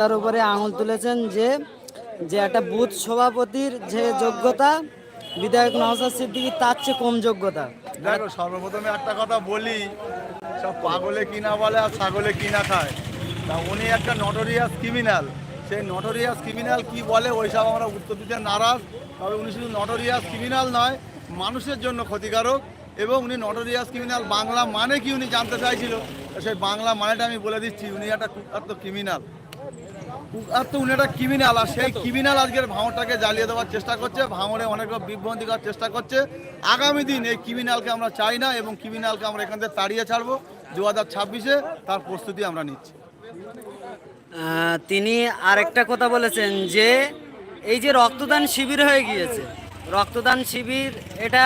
তার উপরে আঙুল তুলেছেন যে যে একটা বুথ সভাপতির যে যোগ্যতা, বিধায়ক নওসাদ সিদ্দিকির তার চেয়ে কম যোগ্যতা। দেখো, সর্বপ্রথমে একটা কথা বলি, সব পাগলে কিনা বলে আর ছাগলে কিনা খায়? তা উনি একটা নটোরিয়াস ক্রিমিনাল সেই নটোরিয়াস ক্রিমিনাল কি বলে, ওইসব আমরা উত্তর দিতে নারাজ। তবে উনি শুধু নটোরিয়াস ক্রিমিনাল নয়, মানুষের জন্য ক্ষতিকারক। এবং উনি নটোরিয়াস ক্রিমিনাল বাংলা মানে কি উনি জানতে চাইছিল? সেই বাংলা মানেটা আমি বলে দিচ্ছি, উনি একটা কুখ্যাত ক্রিমিনাল কুখ্যাত উনি একটা ক্রিমিনাল আর সেই ক্রিমিনাল আজকের ভাঙরটাকে জ্বালিয়ে দেওয়ার চেষ্টা করছে ভাঙরে অনেক বিভ্রান্তি করার চেষ্টা করছে। আগামী দিন এই ক্রিমিনালকে আমরা চাই না এবং ক্রিমিনালকে আমরা এখান থেকে তাড়িয়ে ছাড়বো। দু হাজার ছাব্বিশে তার প্রস্তুতি আমরা নিচ্ছি। তিনি আরেকটা কথা বলেছেন যে, এই যে রক্তদান শিবির হয়ে গিয়েছে, রক্তদান শিবির এটা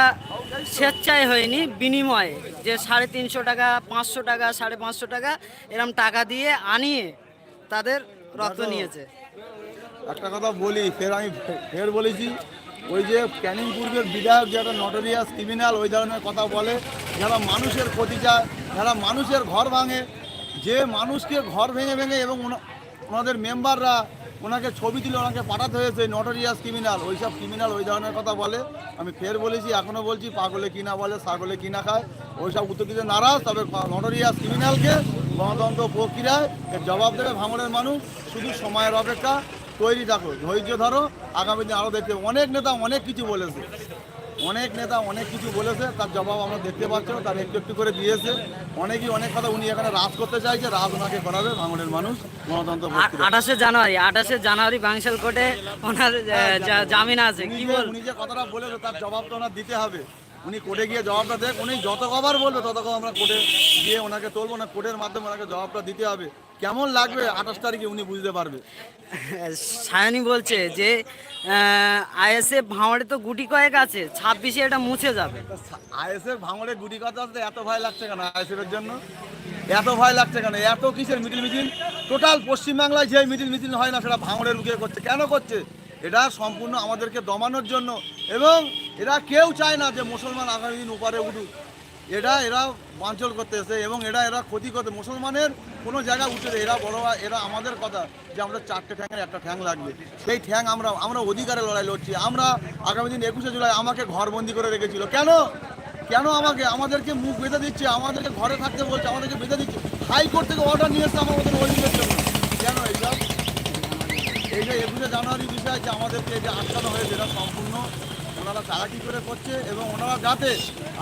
স্বেচ্ছায় হয়নি, বিনিময়ে। যে সাড়ে তিনশো টাকা, পাঁচশো টাকা, সাড়ে পাঁচশো টাকা এরম টাকা দিয়ে আনিয়ে তাদের রক্ত নিয়েছে। একটা কথা বলি, ফের আমি ফের বলেছি, ওই যে ক্যানিং পূর্বের বিধায়ক যারা নটোরিয়াস ক্রিমিনাল ওই ধরনের কথা বলে, যারা মানুষের ক্ষতি চায়, যারা মানুষের ঘর ভাঙে, যে মানুষকে ঘর ভেঙে ভেঙে এবং ওনাদের মেম্বাররা ওনাকে ছবি তুলে ওনাকে পাঠাতে হয়েছে নটোরিয়াস ক্রিমিনাল ওই সব ক্রিমিনাল ওই ধরনের কথা বলে। আমি ফের বলেছি এখনও বলছি, পাগলে কিনা বলে, ছাগলে কিনা খায় ওই সব উত্তর দিতে নারাজ, তবে নটোরিয়াস ক্রিমিনালকে গণতন্ত্র প্রক্রিয়ায় এর জবাব দেবে ভাঙড়ের মানুষ। শুধু সময়ের অপেক্ষা। তৈরি থাকো ধৈর্য ধরো। আগামী দিন আরও দেখতে অনেক নেতা অনেক কিছু বলেছে। অনেক নেতা অনেক কিছু বলেছে। তার জবাব আমরা দেখতে পাচ্ছ তার একটু একটু করে দিয়েছে। অনেকেই অনেক কথা উনি এখানে রাজ করতে চাইছে। রাজ ওনাকে করাবে ভাঙড়ের মানুষ। গণতন্ত্র আঠাশে জানুয়ারি আঠাশে জানুয়ারি বাংশাল কোর্টে ওনার জামিন আছে। কি বল উনি যে কথাটা বলেছে তার জবাব তো ওনার দিতে হবে। উনি কোর্টে গিয়ে জবাবটা দেখ উনি যত কবার বলবে তত কবার আমরা কোর্টে গিয়ে ওনাকে তুলবো না কোর্টের মাধ্যমে ওনাকে জবাবটা দিতে হবে। কেমন লাগবে আঠাশ তারিখে উনি বুঝতে পারবে? সায়নী বলছে যে আইএসএফ ভাঙড়ে তো গুটি কয়েক আছে ছাব্বিশে এটা মুছে যাবে। আইএসএফ ভাঙড়ে গুটি কথা আসতে এত ভয় লাগছে কেন আইএসএফ এর জন্য? এত ভয় লাগছে কেন? এত কিসের মিটিল মিছিল? টোটাল পশ্চিমবাংলায় যে মিটিল মিছিল হয় না সেটা ভাঙড়ের মুখে করছে। কেন করছে? এটা সম্পূর্ণ আমাদেরকে দমানোর জন্য এবং এরা কেউ চায় না যে মুসলমান আগামী দিন উপরে উঠুক। এটা এরা বাঞ্চল করতে এসে এবং এরা এরা ক্ষতি করতে, মুসলমানের কোনো জায়গায় উঠে। এরা বড় এরা আমাদের কথা যে আমরা চারটে ঠ্যাঙের একটা ঠ্যাং লাগবে। সেই ঠ্যাং আমরা আমরা অধিকারের লড়াই লড়ছি। আমরা আগামী দিন একুশে জুলাই আমাকে ঘরবন্দি করে রেখেছিল। কেন? কেন আমাকে? আমাদেরকে মুখ বেঁধে দিচ্ছে, আমাদেরকে ঘরে থাকতে বলছে, আমাদেরকে বেঁধে দিচ্ছে। হাইকোর্ট থেকে অর্ডার নিয়ে এসছে আমাদের অধিকার জন্য। কেন এইসব এই যে একুশে জানুয়ারি বিষয় যে আমাদেরকে যে আটকানো হয়েছে, এটা সম্পূর্ণ ওনারা চালাকি করে করছে এবং ওনারা যাতে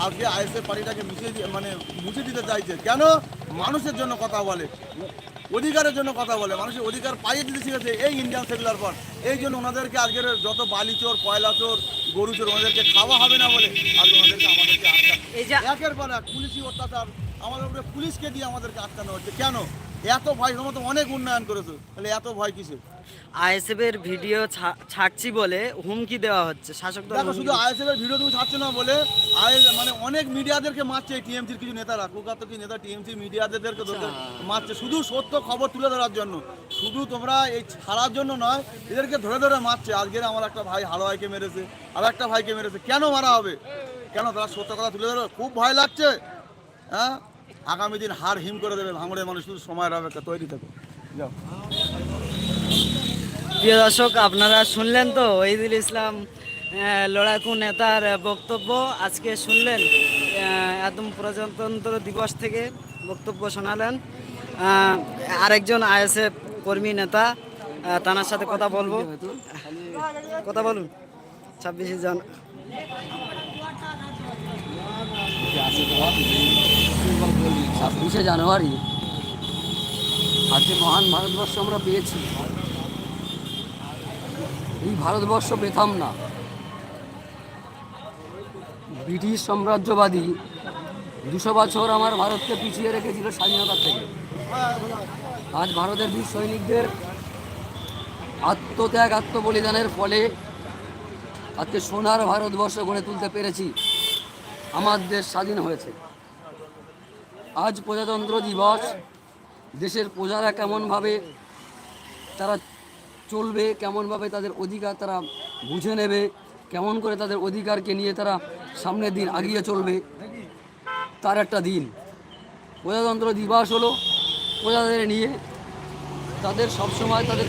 আজকে আইএসএফ পার্টিটাকে মিশিয়ে দিয়ে মানে মুছে দিতে চাইছে। কেন? মানুষের জন্য কথা বলে। অধিকারের জন্য কথা বলে। মানুষের অধিকার পাইয়ে দিতে শিখেছে এই ইন্ডিয়ান সেকুলার ফ্রন্ট এই জন্য ওনাদেরকে আজকের যত বালি চোর কয়লা চোর গরু চোর ওনাদেরকে খাওয়া হবে না বলে আজকে ওনাদেরকে আমাদেরকে আটকা এই যে একের পর এক পুলিশি অত্যাচার। আমাদের উপরে পুলিশকে দিয়ে আমাদেরকে আটকানো হচ্ছে। কেন? এত ভয় তোমরা তো অনেক উন্নয়ন করেছ। তাহলে এত ভয় কিসের? আইএসএফ এর ভিডিও ছাড়ছি বলে হুমকি দেওয়া হচ্ছে শাসক দল শুধু আইএসএফ এর ভিডিও তুমি ছাড়ছো না বলে মানে অনেক মিডিয়াদেরকে মারছে টিএমসির কিছু নেতারা কলকাতা কিছু নেতা টিএমসি মিডিয়াদেরকে মারছে। শুধু সত্য খবর তুলে ধরার জন্য শুধু তোমরা এই ছাড়ার জন্য নয় এদেরকে ধরে ধরে মারছে। আজকের আমার একটা ভাই হালুয়াইকে মেরেছে আর একটা ভাইকে মেরেছে। কেন মারা হবে? কেন তারা সত্য কথা তুলে ধরো খুব ভয় লাগছে হ্যাঁ? আগামী দিন হার হিম করে দেবে, ভাঙড়ের মানুষ শুধু সময়ের অপেক্ষা তৈরি থাকো। যাও। প্রিয় দর্শক, আপনারা শুনলেন তো ওহিদুল ইসলাম লড়াকু নেতার বক্তব্য। আজকে শুনলেন একদম প্রজাতন্ত্র দিবস থেকে বক্তব্য শোনালেন। আরেকজন আইএসএফ কর্মী নেতা তানার সাথে কথা বলব। কথা বলুন, ছাব্বিশে জন ছাব্বিশে জানুয়ারি আজকে মহান ভারতবর্ষ আমরা পেয়েছি। এই ভারতবর্ষ পেতাম না। ব্রিটিশ সাম্রাজ্যবাদী দুশো বছর আমার ভারতকে পিছিয়ে রেখেছিল স্বাধীনতার থেকে। আজ ভারতের বীর সৈনিকদের আত্মত্যাগ, আত্মবলিদানের ফলে আজকে সোনার ভারতবর্ষ গড়ে তুলতে পেরেছি। আমার দেশ স্বাধীন হয়েছে। আজ প্রজাতন্ত্র দিবস। দেশের প্রজারা কেমনভাবে তারা চলবে, কেমনভাবে তাদের অধিকার তারা বুঝে নেবে, কেমন করে তাদের অধিকারকে নিয়ে তারা সামনের দিন আগিয়ে চলবে, তার একটা দিন। প্রজাতন্ত্র দিবস হলো প্রজাদের নিয়ে তাদের সবসময় তাদের